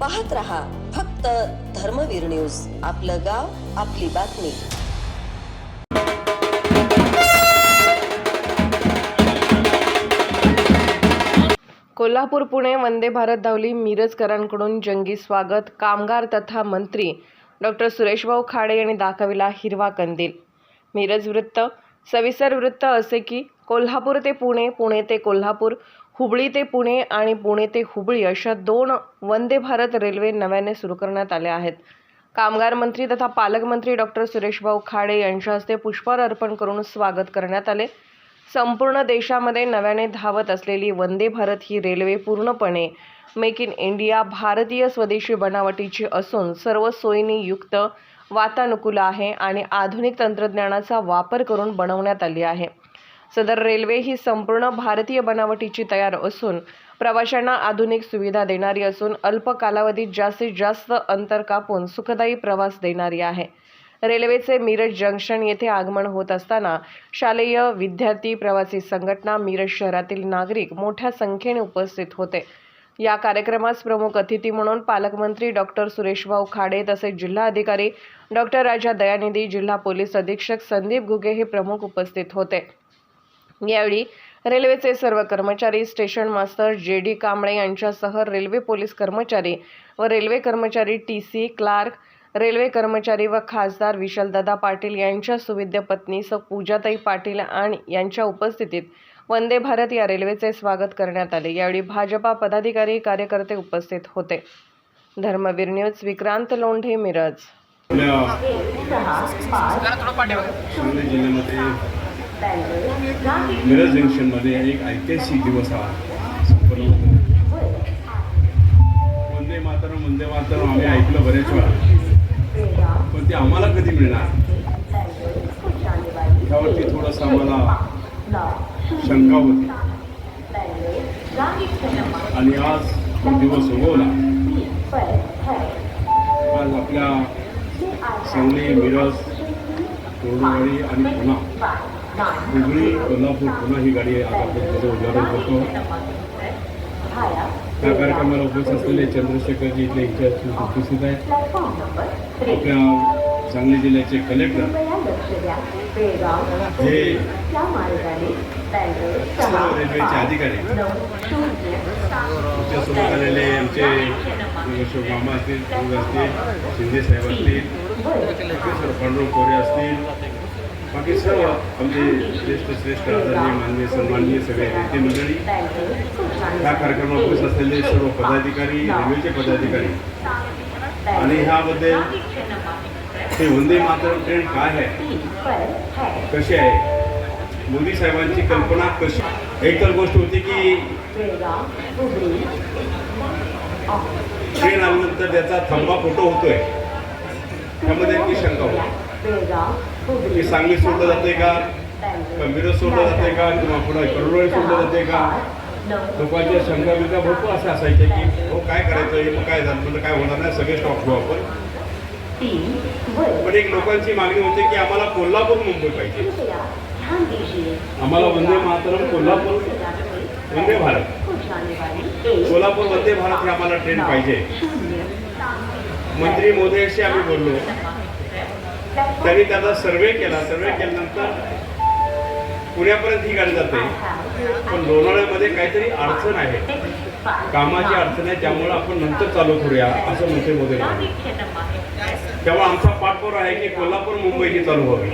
पाहत रहा फक्त धर्मवीर न्यूज. आपलं गाव आपली बातमी. कोल्हापूर पुणे वंदे भारत धावली मिरजकरांकडून जंगी स्वागत. कामगार तथा मंत्री डॉक्टर सुरेशभाऊ खाडे यांनी दाखविला हिरवा कंदील. मिरज वृत्त सविस्तर वृत्त असे की कोल्हापूर ते पुणे पुणे ते कोल्हापूर हुबळी ते पुणे आणि पुणे ते हुबळी अशा दोन वंदे भारत रेल्वे नव्याने सुरू करण्यात आल्या आहेत. कामगार मंत्री तथा पालकमंत्री डॉक्टर सुरेशभाऊ खाडे यांच्या हस्ते पुष्पहार अर्पण करून स्वागत करण्यात आले. संपूर्ण देशामध्ये नव्याने धावत असलेली वंदे भारत ही रेल्वे पूर्णपणे मेक इन इंडिया भारतीय स्वदेशी बनावटीची असून सर्व सोयींनी युक्त वातानुकूल आहे आणि आधुनिक तंत्रज्ञानाचा वापर करून बनवण्यात आली आहे. सदर रेल्वे ही संपूर्ण भारतीय बनावटीची तयार असून प्रवाशांना आधुनिक सुविधा देणारी असून अल्प कालावधीत जास्तीत जास्त अंतर कापून सुखदायी प्रवास देणारी आहे. रेल्वेचे मिरज जंक्शन येथे आगमन होत असताना शालेय विद्यार्थी प्रवासी संघटना मिरज शहरातील नागरिक मोठ्या संख्येने उपस्थित होते. या कार्यक्रमास प्रमुख अतिथी म्हणून पालकमंत्री डॉक्टर सुरेशभाऊ खाडे तसेच जिल्हाधिकारी डॉक्टर राजा दयानिधी जिल्हा पोलीस अधीक्षक संदीप घुगे हे प्रमुख उपस्थित होते. यावेळी रेल्वेचे सर्व कर्मचारी स्टेशन मास्तर जे डी कांबळे यांच्यासह रेल्वे पोलीस कर्मचारी व रेल्वे कर्मचारी टी सी क्लार्क रेल्वे कर्मचारी व खासदार विशालदादा पाटील यांच्या सुविद्य पत्नी स पूजाताई पाटील आणि यांच्या उपस्थितीत वंदे भारत या रेल्वेचे स्वागत करण्यात आले. यावेळी भाजपा पदाधिकारी कार्यकर्ते उपस्थित होते. धर्मवीर न्यूज विक्रांत लोंढे मिरज. जिल्ह्यामध्ये मिरज जंक्शनमध्ये एक ऐतिहासिक दिवस हा. संपन्न होतो वंदे मातरम वंदे मातरम आम्ही ऐकलं बरेच वेळा. पण ते आम्हाला कधी मिळणार? त्यावरती थोडंसं आम्हाला शंका होती. आणि आज तो दिवस उगवला. आज आपल्या सांगली मिरज कोरडवाडी आणि पुन्हा हुबळी कोल्हापूर पुन्हा ही गाडी त्याचं उद्घाटन करतो त्या कार्यक्रमाला उपस्थित असलेले चंद्रशेखरजी इथले इन्चार्ज उपस्थित आहेत. आपल्या सांगली जिल्ह्याचे कलेक्टर हे रेल्वेचे अधिकारी. आमच्यासोबत आलेले आमचे अशोक मामा असतील शिंदे साहेब असतील पांडुरंग कोरे असतील बाकी सर्व आमचे श्रेष्ठ श्रेष्ठ आदरणीय माननीय सन्माननीय सगळे नेते मंडळी ह्या कार्यक्रमात उपस्थित असलेले सर्व पदाधिकारी रेल्वेचे पदाधिकारी. आणि ह्यामध्ये हे वंदे मातरम ट्रेन काय आहे? कशी आहे? मोदी साहेबांची कल्पना कशी? एक तर गोष्ट होती की ट्रेन आल्यानंतर त्याचा थांबा फोटो होतोय. त्यामध्ये एक शंका होती. की सांगली सोडलं जाते का? मिरज सोडलं जाते का? किंवा पुन्हा करोडोळी सोडलं जाते का? लोकांच्या शंका बिंका भरपूर असं असायचे की हो काय करायचं? हे मग काय झालं? म्हणजे काय होणार नाही? सगळे स्टॉप घेऊ आपण. पण एक लोकांची मागणी होती की आम्हाला कोल्हापूर मुंबई पाहिजे. आम्हाला वंदे मातरम कोल्हापूर वंदे भारत. कोल्हापूर वंदे भारत हे आम्हाला ट्रेन पाहिजे. मंत्री मोदयाशी आम्ही बोललो. त्यांनी त्याचा सर्वे केला. सर्वे केल्यानंतर पुण्यापर्यंत ही गाडी जाते. पण लोणावळ्यामध्ये काहीतरी अडचण आहे. कामाची अडचण आहे त्यामुळे आपण नंतर चालू करूया असं म्हणते मोदी त्यामुळे आमचा पाठपुरा आहे की कोल्हापूर मुंबई ही चालू व्हावी.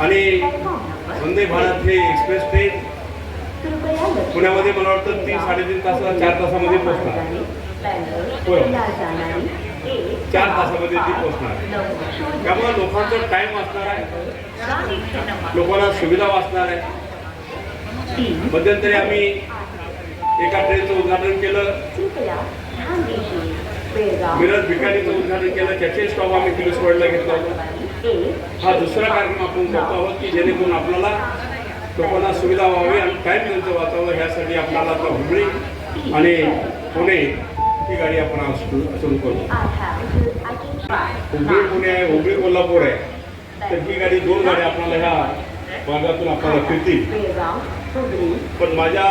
आणि वंदे भारत हे एक्सप्रेस ट्रेन पुण्यामध्ये मला वाटतं तीन साडेतीन तास चार तासामध्ये पोहोचणार. चार तासामध्ये ती पोहोचणार त्यामुळे लोकांचा टाइम वाचणार आहे. लोकांना सुविधा वाचणार आहे. मध्यंतरी आम्ही एका ट्रेनचं उद्घाटन केलं. मिरज भिकारीचं उद्घाटन केलं. त्याचे स्टॉप आम्ही दिवस रोडला घेतला हा दुसरा कार्यक्रम आपण करतो आहोत की जेणेकरून आपल्याला लोकांना सुविधा व्हावी आणि टाईम त्यांचं वाचावं ह्यासाठी आपल्याला आता हुबळी आणि पुणे ही गाडी आपण आज सुरू सुरू करू हुबळी पुणे आहे हुबळी कोल्हापूर आहे. तर ही गाडी दोन गाड्या आपल्याला ह्या मार्गातून आपल्याला फिरतील. पण माझ्या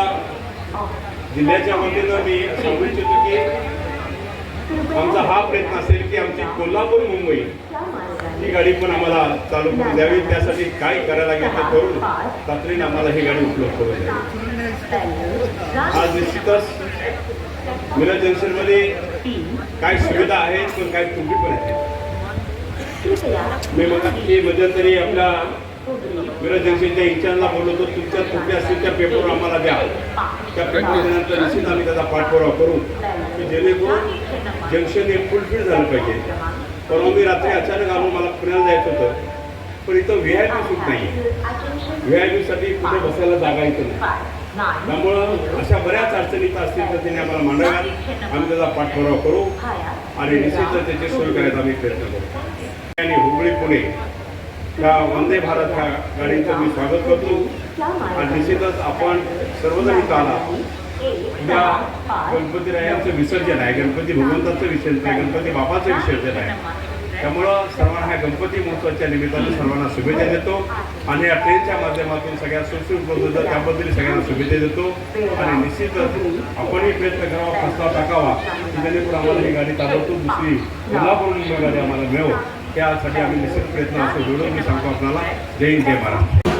जिल्ह्याच्या वतीनं मी सांगू इच्छितो की आमचा हा प्रयत्न असेल की आमची कोल्हापूर मुंबई ही गाडी पण आम्हाला चालू करून द्यावी. त्यासाठी काय करायला लागेल ते करून तातडीने आम्हाला ही गाडी उपलब्ध करून द्यावी आज निश्चितच मिरज जंक्शनमध्ये काय सुविधा आहेत पण काही त्रुटी पण आहेत मी की मध्यंतरी आपल्या मिरज जंक्शनच्या इंचार्जला बोललो होतो तुमच्या त्रुटी असतील त्या पेपर आम्हाला द्या. त्या पेपर निश्चित आम्ही त्याचा पाठपुरावा करू. की जेणेकरून जंक्शन हे फुलफिल झालं पाहिजे. परवा मी रात्री अचानक आलो मला पुण्याला जायचं होतं. पण इथं व्ही आय पी सूट नाही व्ही आय पीसाठी कुठे बसायला जागा इथं नाही. त्यामुळं अशा बऱ्याच अडचणी इथं असतील तर त्यांनी आम्हाला मांडाव्यात आम्ही त्याचा पाठपुरावा करू आणि निश्चितच त्याची सोय करायचा आम्ही प्रयत्न करू. आणि हुबळी पुणे या वंदे भारत ह्या गाडीचं मी स्वागत करतो. आणि निश्चितच आपण सर्वजण इथं आला. उद्या गणपतीरायांचं विसर्जन आहे. गणपती भगवंताचं विसर्जन आहे. गणपती बाबाचं विसर्जन आहे. त्यामुळं सर्वांना ह्या गणपती महोत्सवाच्या निमित्तानं सर्वांना शुभेच्छा देतो. आणि या ट्रेनच्या माध्यमातून सगळ्या सुखसुख उपलब्ध होतं त्याबद्दल सगळ्यांना शुभेच्छा देतो. आणि निश्चितच आपणही प्रयत्न करावा प्रस्ताव टाकावा की जेणेकरून आम्हाला ही गाडी ताबडतोब दुसरी कोल्हापूर मुंबई गाडी आम्हाला मिळो त्यासाठी आम्ही निश्चित प्रयत्न असतो. जोडून मी सांगतो आपल्याला. जय हिंद जय महाराज